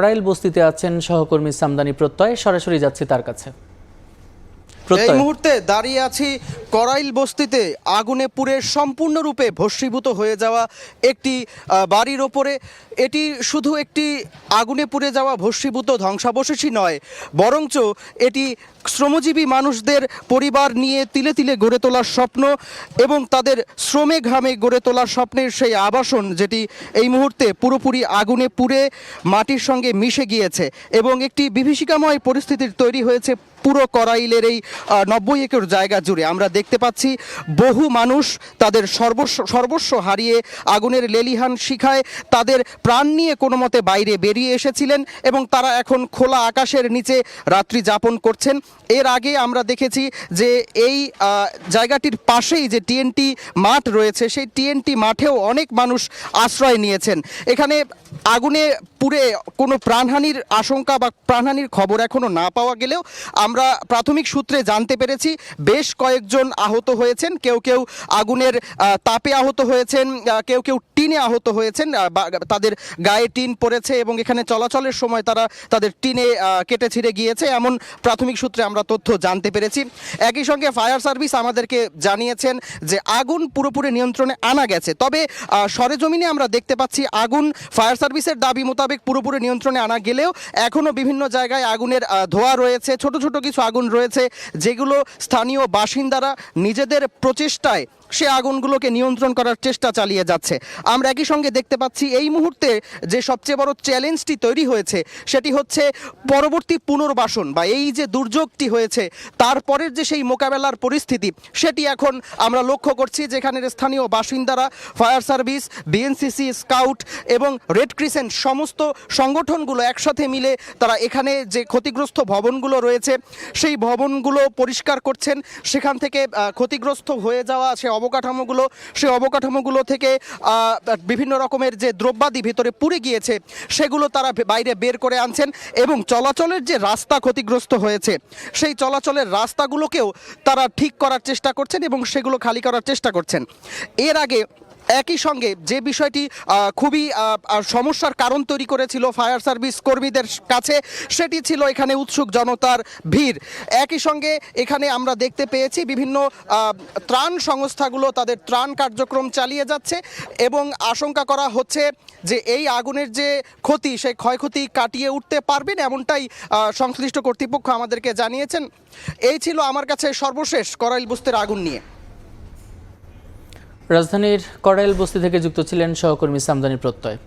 কড়াইল বস্তিতে আছেন সহকর্মী সামদানি প্রত্যয় সরাসরি যাচ্ছে তার কাছে। এই মুহূর্তে দাঁড়িয়ে আছি করাইল বস্তিতে আগুনে পুড়ে সম্পূর্ণরূপে ভস্মীভূত হয়ে যাওয়া একটি বাড়ির ওপরে। এটি শুধু একটি আগুনে পুড়ে যাওয়া ভস্মীভূত ধ্বংসাবশেষই নয়, বরঞ্চ এটি শ্রমজীবী মানুষদের পরিবার নিয়ে তিলে তিলে গড়ে তোলার স্বপ্ন এবং তাদের শ্রমে ঘামে গড়ে তোলার স্বপ্নের সেই আবাসন যেটি এই মুহূর্তে পুরোপুরি আগুনে পুড়ে মাটির সঙ্গে মিশে গিয়েছে এবং একটি বিভীষিকাময় পরিস্থিতির তৈরি হয়েছে পুরো করাইলের এই নব্বই একর জায়গা জুড়ে আমরা দেখতে পাচ্ছি বহু মানুষ তাদের সর্বস্ব সর্বস্ব হারিয়ে আগুনের লেলিহান শিখায় তাদের প্রাণ নিয়ে কোনো মতে বাইরে বেরিয়ে এসেছিলেন এবং তারা এখন খোলা আকাশের নিচে রাত্রি যাপন করছেন। এর আগে আমরা দেখেছি যে এই জায়গাটির পাশেই যে টিএনটি মাঠ রয়েছে, সেই টিএনটি মাঠেও অনেক মানুষ আশ্রয় নিয়েছেন। এখানে আগুনে পুড়ে কোনো প্রাণহানির আশঙ্কা বা প্রাণহানির খবর এখনও না পাওয়া গেলেও আমরা প্রাথমিক সূত্রে জানতে পেরেছি, বেশ কয়েকজন আহত হয়েছেন, কেউ কেউ আগুনের তাপে আহত হয়েছেন কেউ কেউ টিনে আহত হয়েছেন তাদের গায়ে টিন পড়েছে এবং এখানে চলাচলের সময় তারা তাদের টিনে কেটে ছিঁড়ে গিয়েছে এমন প্রাথমিক সূত্রে আমরা তথ্য জানতে পেরেছি। একই সঙ্গে ফায়ার সার্ভিস আমাদেরকে জানিয়েছেন যে আগুন পুরোপুরি নিয়ন্ত্রণে আনা গেছে, তবে সরেজমিনে আমরা দেখতে পাচ্ছি আগুন ফায়ার সার্ভিসের দাবি মোতাবেক পুরোপুরি নিয়ন্ত্রণে আনা গেলেও এখনও বিভিন্ন জায়গায় আগুনের ধোঁয়া রয়েছে। ছোট ছোট কিছু আগুন রয়েছে যেগুলো স্থানীয় বাসিন্দারা নিজেদের প্রচেষ্টায় সে আগুনগুলোকে নিয়ন্ত্রণ করার চেষ্টা চালিয়ে যাচ্ছে। আমরা একই সঙ্গে দেখতে পাচ্ছি এই মুহূর্তে যে সবচেয়ে বড় চ্যালেঞ্জটি তৈরি হয়েছে, সেটি হচ্ছে পরবর্তী পুনর্বাসন বা এই যে দুর্যোগটি হয়েছে, তারপরের যে সেই মোকাবেলার পরিস্থিতি, সেটি এখন আমরা লক্ষ্য করছি যেখানের স্থানীয় বাসিন্দারা, ফায়ার সার্ভিস, বিএনসিসি স্কাউট এবং রেড ক্রিসেন্ট সমস্ত সংগঠনগুলো একসাথে মিলে তারা এখানে যে ক্ষতিগ্রস্ত ভবনগুলো রয়েছে, সেই ভবনগুলো পরিষ্কার করছেন। সেখান থেকে ক্ষতিগ্রস্ত হয়ে যাওয়া সে অবকাঠামোগুলো, সেই অবকাঠামোগুলো থেকে বিভিন্ন রকমের যে দ্রব্যাদি ভিতরে পুড়ে গিয়েছে, সেগুলো তারা বাইরে বের করে আনছেন এবং চলাচলের যে রাস্তা ক্ষতিগ্রস্ত হয়েছে, সেই চলাচলের রাস্তাগুলোকেও তারা ঠিক করার চেষ্টা করছেন এবং সেগুলো খালি করার চেষ্টা করছেন। এর আগে একই সঙ্গে যে বিষয়টি খুবই সমস্যার কারণ তৈরি করেছিল ফায়ার সার্ভিস কর্মীদের কাছে, সেটি ছিল এখানে উৎসুক জনতার ভিড়। একই সঙ্গে এখানে আমরা দেখতে পেয়েছি বিভিন্ন ত্রাণ সংস্থাগুলো তাদের ত্রাণ কার্যক্রম চালিয়ে যাচ্ছে এবং আশঙ্কা করা হচ্ছে যে এই আগুনের যে ক্ষতি, সেই ক্ষয়ক্ষতি কাটিয়ে উঠতে পারবেন এমনটাই সংশ্লিষ্ট কর্তৃপক্ষ আমাদেরকে জানিয়েছেন। এই ছিল আমার কাছে সর্বশেষ করাইল বুস্তের আগুন নিয়ে। রাজধানীর করাইল বস্তি থেকে যুক্ত ছিলেন সহকর্মী সামদানি প্রত্যয়।